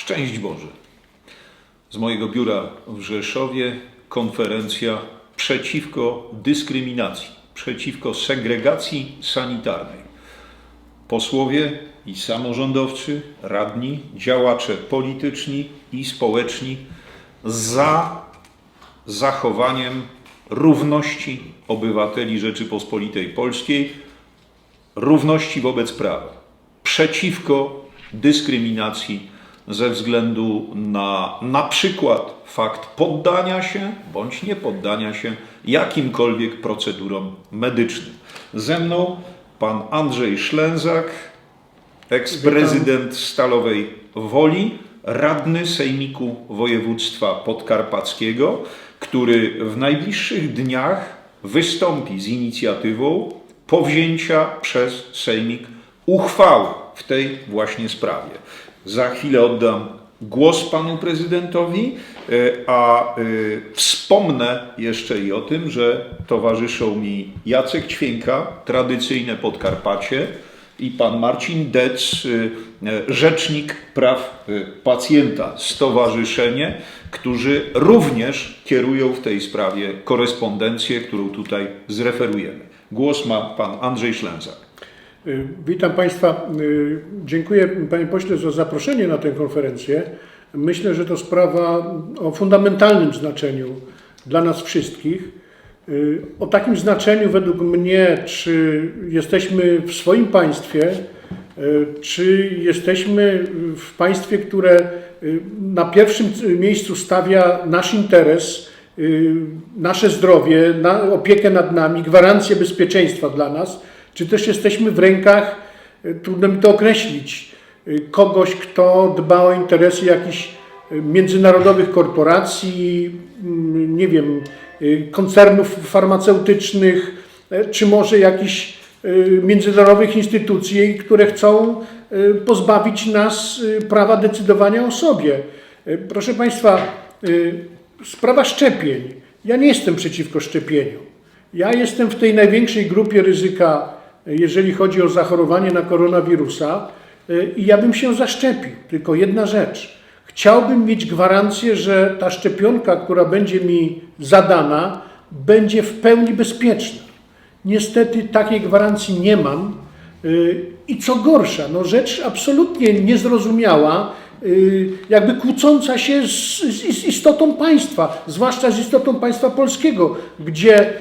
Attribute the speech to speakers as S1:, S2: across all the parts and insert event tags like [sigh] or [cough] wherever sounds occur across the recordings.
S1: Szczęść Boże. Z mojego biura w Rzeszowie konferencja przeciwko dyskryminacji, przeciwko segregacji sanitarnej. Posłowie i samorządowcy, radni, działacze polityczni i społeczni za zachowaniem równości obywateli Rzeczypospolitej Polskiej, równości wobec prawa, przeciwko dyskryminacji ze względu na na przykład fakt poddania się bądź nie poddania się jakimkolwiek procedurom medycznym. Ze mną pan Andrzej Szlęzak, eksprezydent Stalowej Woli, radny Sejmiku Województwa Podkarpackiego, który w najbliższych dniach wystąpi z inicjatywą powzięcia przez Sejmik uchwały w tej właśnie sprawie. Za chwilę oddam głos panu prezydentowi, e, a e, wspomnę jeszcze i o tym, że towarzyszą mi Jacek Ćwięka, tradycyjne Podkarpacie, i pan Marcin Dec, y, rzecznik praw pacjenta, stowarzyszenie, którzy również kierują w tej sprawie korespondencję, którą tutaj zreferujemy. Głos ma pan Andrzej Ślęzak.
S2: Y, Witam Państwa. Y, Dziękuję Panie Pośle za zaproszenie na tę konferencję. Myślę, że to sprawa o fundamentalnym znaczeniu dla nas wszystkich. Y, O takim znaczeniu według mnie, czy jesteśmy w swoim państwie, czy jesteśmy w państwie, które na pierwszym miejscu stawia nasz interes, nasze zdrowie, opiekę nad nami, gwarancję bezpieczeństwa dla nas, czy też jesteśmy w rękach, y, trudno mi to określić, y, kogoś, kto dba o interesy jakichś y, międzynarodowych korporacji, mm, nie wiem, koncernów farmaceutycznych, czy może jakichś międzynarodowych instytucji, które chcą pozbawić nas prawa decydowania o sobie. Proszę Państwa, sprawa szczepień. Ja nie jestem przeciwko szczepieniom. Ja jestem w tej największej grupie ryzyka, jeżeli chodzi o zachorowanie na koronawirusa y, i ja bym się zaszczepił. Tylko jedna rzecz. Chciałbym mieć gwarancję, że ta szczepionka, która będzie mi zadana, będzie w pełni bezpieczna. Niestety takiej gwarancji nie mam. Y, I co gorsza, no rzecz absolutnie niezrozumiała, y, jakby kłócąca się z, z, istotą państwa, zwłaszcza z istotą państwa polskiego, gdzie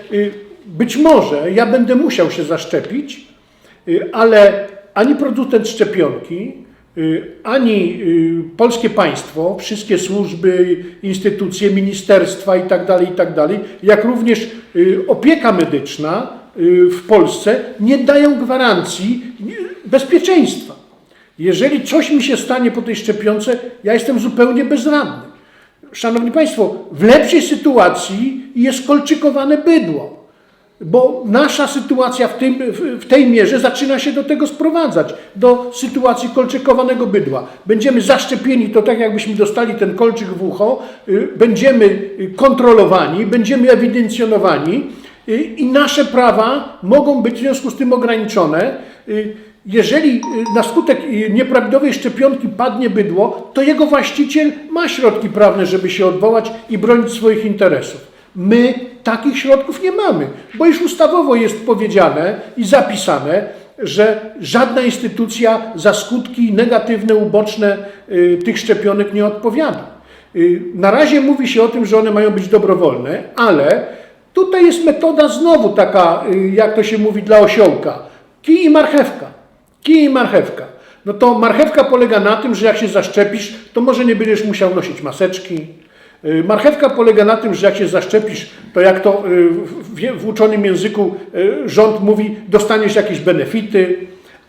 S2: być może ja będę musiał się zaszczepić, y, ale ani producent szczepionki, y, ani y, polskie państwo, wszystkie służby, instytucje, ministerstwa itd., itd., jak również opieka medyczna w Polsce nie dają gwarancji bezpieczeństwa. Jeżeli coś mi się stanie po tej szczepionce, ja jestem zupełnie bezradny. Szanowni Państwo, w lepszej sytuacji jest kolczykowane bydło, bo nasza sytuacja w, tym, w- tej mierze zaczyna się do tego sprowadzać, do sytuacji kolczykowanego bydła. Będziemy zaszczepieni, to tak jakbyśmy dostali ten kolczyk w ucho, y, będziemy y, kontrolowani, będziemy ewidencjonowani y, i nasze prawa mogą być w związku z tym ograniczone. Jeżeli na skutek nieprawidłowej szczepionki padnie bydło, to jego właściciel ma środki prawne, żeby się odwołać i bronić swoich interesów. My takich środków nie mamy, bo już ustawowo jest powiedziane i zapisane, że żadna instytucja za skutki negatywne, uboczne y, tych szczepionek nie odpowiada. Y, Na razie mówi się o tym, że one mają być dobrowolne, ale tutaj jest metoda znowu taka, y, jak to się mówi, dla osiołka. Kij i marchewka. Kij i marchewka. No to marchewka polega na tym, że jak się zaszczepisz, to może nie będziesz musiał nosić maseczki. Y, Marchewka polega na tym, że jak się zaszczepisz, to jak to y, w, uczonym języku y, rząd mówi, dostaniesz jakieś benefity.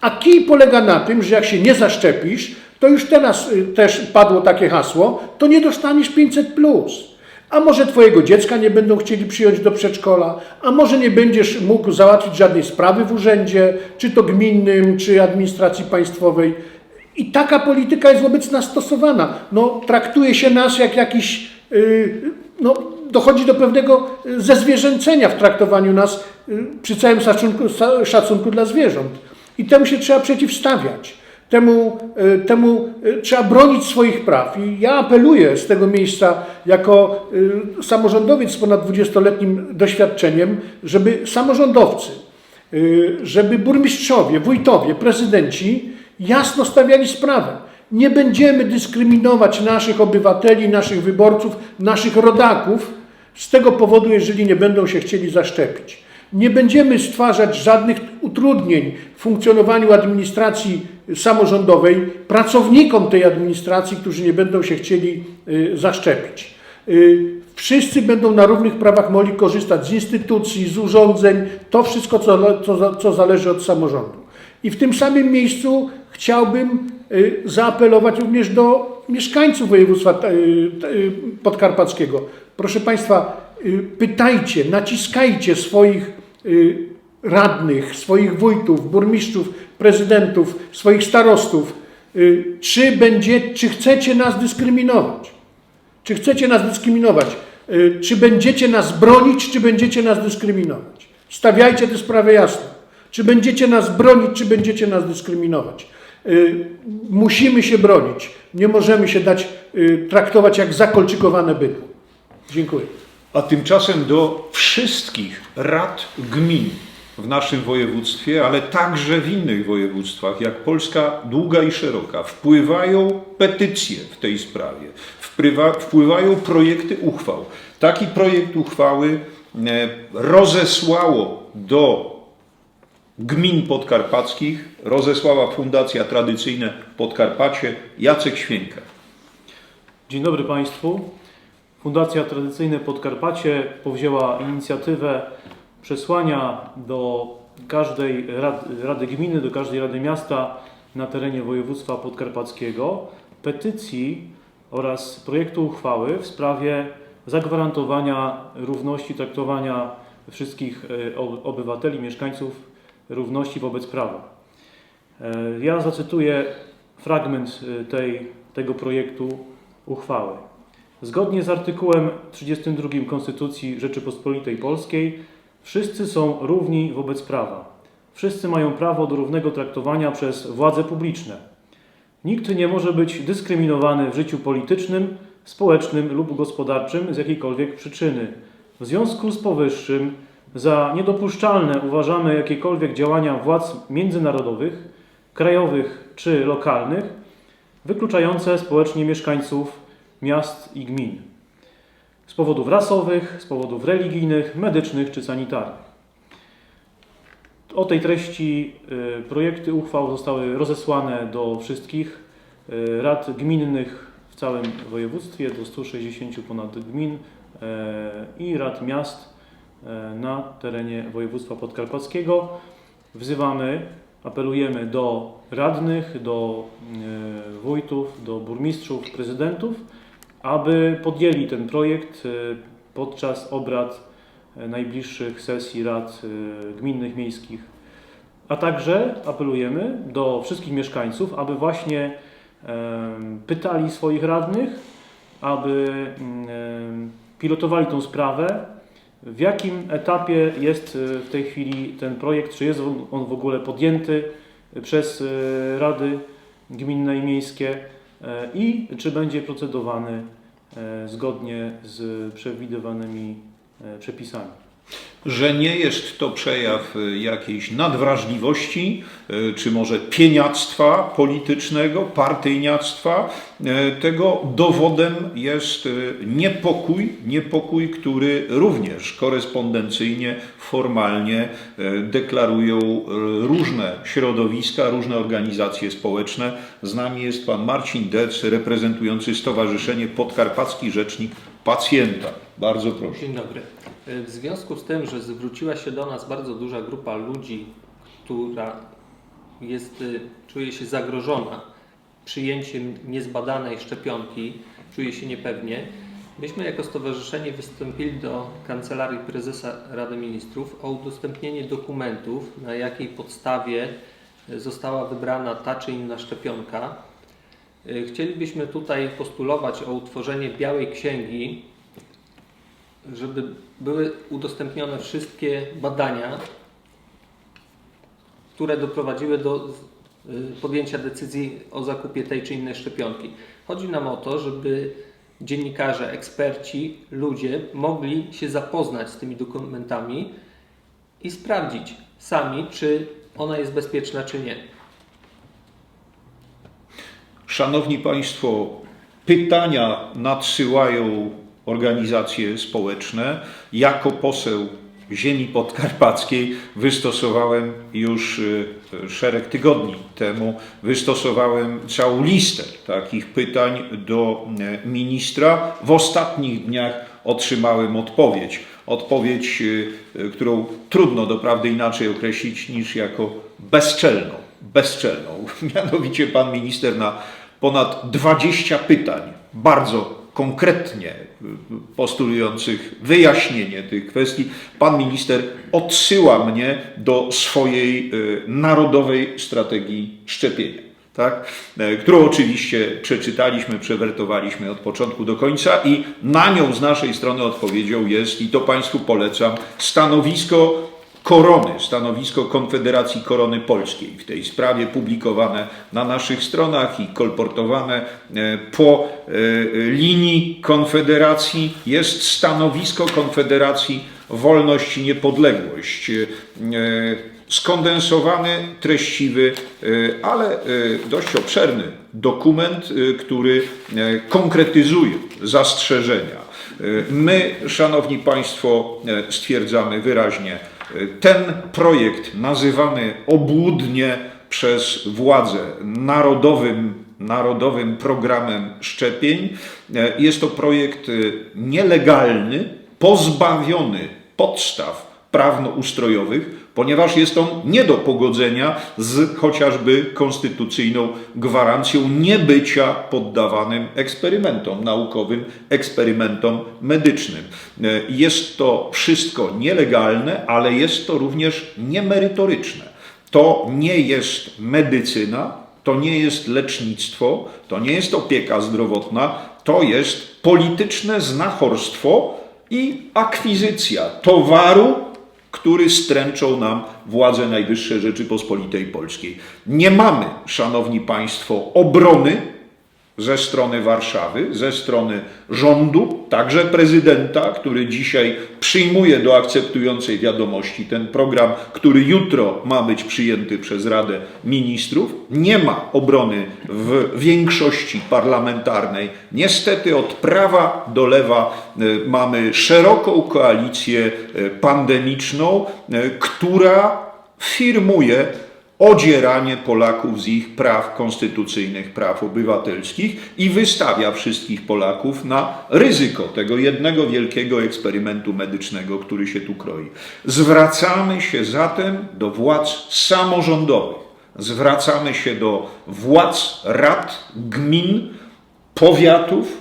S2: A kij polega na tym, że jak się nie zaszczepisz, to już teraz też padło takie hasło, to nie dostaniesz 500 plus. A może twojego dziecka nie będą chcieli przyjąć do przedszkola, a może nie będziesz mógł załatwić żadnej sprawy w urzędzie, czy to gminnym, czy administracji państwowej. I taka polityka jest wobec nas stosowana. No, traktuje się nas jak jakiś, no, dochodzi do pewnego y, zezwierzęcenia w traktowaniu nas yy, przy całym szacunku, szacunku dla zwierząt. I temu się trzeba przeciwstawiać. Temu, temu trzeba bronić swoich praw. I ja apeluję z tego miejsca, jako samorządowiec z ponad 20-letnim doświadczeniem, żeby samorządowcy, żeby burmistrzowie, wójtowie, prezydenci jasno stawiali sprawę. Nie będziemy dyskryminować naszych obywateli, naszych wyborców, naszych rodaków z tego powodu, jeżeli nie będą się chcieli zaszczepić. Nie będziemy stwarzać żadnych utrudnień w funkcjonowaniu administracji samorządowej pracownikom tej administracji, którzy nie będą się chcieli y, zaszczepić. Y, Wszyscy będą na równych prawach mogli korzystać z instytucji, z urządzeń, to wszystko, co, co, co zależy od samorządu. I w tym samym miejscu chciałbym zaapelować również do mieszkańców województwa y, y, podkarpackiego. Proszę Państwa, y, pytajcie, naciskajcie swoich y, radnych, swoich wójtów, burmistrzów, prezydentów, swoich starostów, y, czy, będzie, czy chcecie nas dyskryminować. Czy chcecie nas dyskryminować? Y, Czy będziecie nas bronić, czy będziecie nas dyskryminować? Stawiajcie te sprawy jasno. Czy będziecie nas bronić, czy będziecie nas dyskryminować? Y, Musimy się bronić. Nie możemy się dać y, traktować jak zakolczykowane bydło. Dziękuję.
S1: A tymczasem do wszystkich rad gmin w naszym województwie, ale także w innych województwach, jak Polska długa i szeroka, wpływają petycje w tej sprawie, wpływa, wpływają projekty uchwał. Taki projekt uchwały e, rozesłało do gmin podkarpackich, rozesłała Fundacja Tradycyjne Podkarpacie Jacek Święka.
S3: Dzień dobry Państwu. Fundacja Tradycyjne Podkarpacie powzięła inicjatywę przesłania do każdej rad, Rady Gminy, do każdej Rady Miasta na terenie województwa podkarpackiego petycji oraz projektu uchwały w sprawie zagwarantowania równości traktowania wszystkich e, ob- obywateli, mieszkańców równości wobec prawa. E, Ja zacytuję fragment e, tej, tego projektu uchwały. Zgodnie z artykułem 32 Konstytucji Rzeczypospolitej Polskiej wszyscy są równi wobec prawa. Wszyscy mają prawo do równego traktowania przez władze publiczne. Nikt nie może być dyskryminowany w życiu politycznym, społecznym lub gospodarczym z jakiejkolwiek przyczyny. W związku z powyższym za niedopuszczalne uważamy jakiekolwiek działania władz międzynarodowych, krajowych czy lokalnych, wykluczające społecznie mieszkańców miast i gmin z powodów rasowych, z powodów religijnych, medycznych czy sanitarnych. O tej treści y, projekty uchwał zostały rozesłane do wszystkich y, rad gminnych w całym województwie, do 160 ponad gmin y, i rad miast na terenie województwa podkarpackiego. Wzywamy, apelujemy do radnych, do y, wójtów, do burmistrzów, prezydentów, aby podjęli ten projekt y, podczas obrad najbliższych sesji rad gminnych, miejskich. A także apelujemy do wszystkich mieszkańców, aby właśnie pytali swoich radnych, aby em, pilotowali tą sprawę, w jakim etapie jest y, w tej chwili ten projekt, czy jest on- w ogóle podjęty przez y, rady gminne i miejskie e, i czy będzie procedowany e, zgodnie z przewidywanymi e, przepisami.
S1: Że nie jest to przejaw y, jakiejś nadwrażliwości, y, czy może pieniactwa politycznego, partyjniactwa. Y, Tego dowodem jest niepokój, niepokój, który również korespondencyjnie, formalnie deklarują różne środowiska, różne organizacje społeczne. Z nami jest pan Marcin Dec, reprezentujący Stowarzyszenie Podkarpacki Rzecznik Pacjenta. Bardzo proszę.
S4: Dzień dobry. W związku z tym, że zwróciła się do nas bardzo duża grupa ludzi, która jest, y, czuje się zagrożona przyjęciem niezbadanej szczepionki, czuje się niepewnie, myśmy jako stowarzyszenie wystąpili do Kancelarii Prezesa Rady Ministrów o udostępnienie dokumentów, na jakiej podstawie y, została wybrana ta czy inna szczepionka. Y, Chcielibyśmy tutaj postulować o utworzenie białej księgi żeby były udostępnione wszystkie badania, które doprowadziły do y, podjęcia decyzji o zakupie tej czy innej szczepionki. Chodzi nam o to, żeby dziennikarze, eksperci, ludzie mogli się zapoznać z tymi dokumentami i sprawdzić sami, czy ona jest bezpieczna, czy nie.
S1: Szanowni Państwo, pytania nadsyłają organizacje społeczne. Jako poseł ziemi podkarpackiej wystosowałem już y, szereg tygodni temu, wystosowałem całą listę takich pytań do e, ministra. W ostatnich dniach otrzymałem odpowiedź. Odpowiedź, y, którą trudno doprawdy inaczej określić niż jako bezczelną. Bezczelną. [laughs] Mianowicie pan minister na ponad 20 pytań, bardzo konkretnie y, postulujących wyjaśnienie tych kwestii, pan minister odsyła mnie do swojej y, narodowej strategii szczepienia. Tak? e, Którą oczywiście przeczytaliśmy, przewertowaliśmy od początku do końca, i na nią z naszej strony odpowiedzią jest, i to Państwu polecam, stanowisko Korony, stanowisko Konfederacji Korony Polskiej w tej sprawie publikowane na naszych stronach i kolportowane e, po e, linii Konfederacji jest stanowisko Konfederacji Wolność i Niepodległość. E, Skondensowany, treściwy, ale dość obszerny dokument, który konkretyzuje zastrzeżenia. My, Szanowni Państwo, stwierdzamy wyraźnie, ten projekt nazywany obłudnie przez władze narodowym, narodowym programem szczepień e, jest to projekt e, nielegalny, pozbawiony podstaw prawnoustrojowych, ponieważ jest on nie do pogodzenia z chociażby konstytucyjną gwarancją niebycia poddawanym eksperymentom naukowym, eksperymentom medycznym. E, Jest to wszystko nielegalne, ale jest to również niemerytoryczne. To nie jest medycyna, to nie jest lecznictwo, to nie jest opieka zdrowotna, to jest polityczne znachorstwo i akwizycja towaru, który stręczą nam władze Najwyższe Rzeczypospolitej Polskiej. Nie mamy, szanowni państwo, obrony ze strony Warszawy, ze strony rządu, także prezydenta, który dzisiaj przyjmuje do akceptującej wiadomości ten program, który jutro ma być przyjęty przez Radę Ministrów. Nie ma obrony w większości parlamentarnej. Niestety od prawa do lewa e, mamy szeroką koalicję e, pandemiczną, e, która firmuje odzieranie Polaków z ich praw konstytucyjnych, praw obywatelskich i wystawia wszystkich Polaków na ryzyko tego jednego wielkiego eksperymentu medycznego, który się tu kroi. Zwracamy się zatem do władz samorządowych, zwracamy się do władz rad, gmin, powiatów,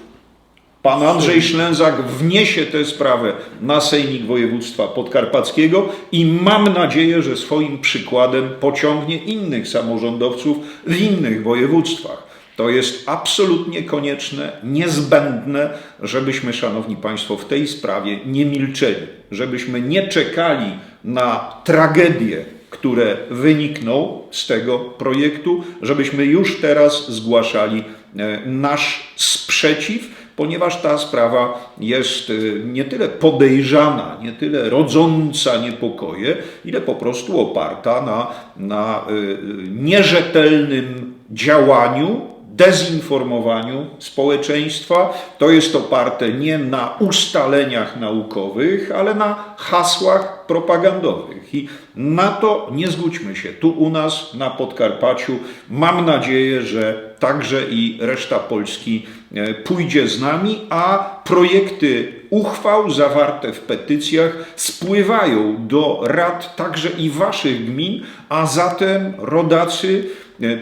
S1: Pan Andrzej Ślęzak wniesie tę sprawę na Sejmik Województwa Podkarpackiego i mam nadzieję, że swoim przykładem pociągnie innych samorządowców w innych województwach. To jest absolutnie konieczne, niezbędne, żebyśmy, Szanowni Państwo, w tej sprawie nie milczeli, żebyśmy nie czekali na tragedie, które wynikną z tego projektu, żebyśmy już teraz zgłaszali e, nasz sprzeciw, ponieważ ta sprawa jest y, nie tyle podejrzana, nie tyle rodząca niepokoje, ile po prostu oparta na, na y, y, nierzetelnym działaniu, dezinformowaniu społeczeństwa. To jest oparte nie na ustaleniach naukowych, ale na hasłach propagandowych. I na to nie zgódźmy się. Tu u nas na Podkarpaciu mam nadzieję, że także i reszta Polski e, pójdzie z nami, a projekty uchwał zawarte w petycjach spływają do rad także i waszych gmin, a zatem rodacy,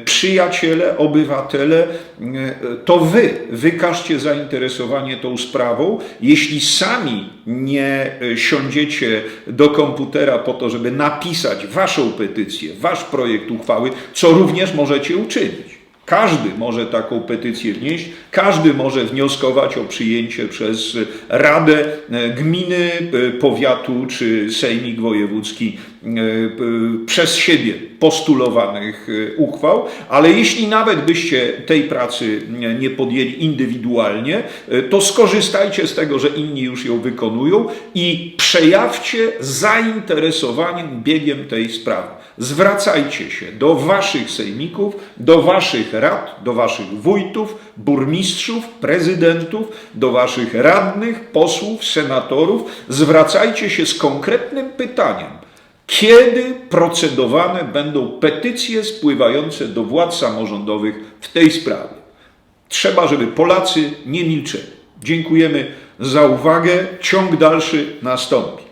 S1: przyjaciele, obywatele, e, to wy wykażcie zainteresowanie tą sprawą. Jeśli sami nie e, siądziecie do komputera po to, żeby napisać waszą petycję, wasz projekt uchwały, co również możecie uczynić. Każdy może taką petycję wnieść, każdy może wnioskować o przyjęcie przez Radę e, Gminy, e, Powiatu czy Sejmik Wojewódzki e, przez siebie postulowanych e, uchwał, ale jeśli nawet byście tej pracy nie- nie podjęli indywidualnie, e, to skorzystajcie z tego, że inni już ją wykonują i przejawcie zainteresowaniem biegiem tej sprawy. Zwracajcie się do waszych sejmików, do waszych rad, do waszych wójtów, burmistrzów, prezydentów, do waszych radnych, posłów, senatorów. Zwracajcie się z konkretnym pytaniem. Kiedy procedowane będą petycje spływające do władz samorządowych w tej sprawie? Trzeba, żeby Polacy nie milczeli. Dziękujemy za uwagę. Ciąg dalszy nastąpi.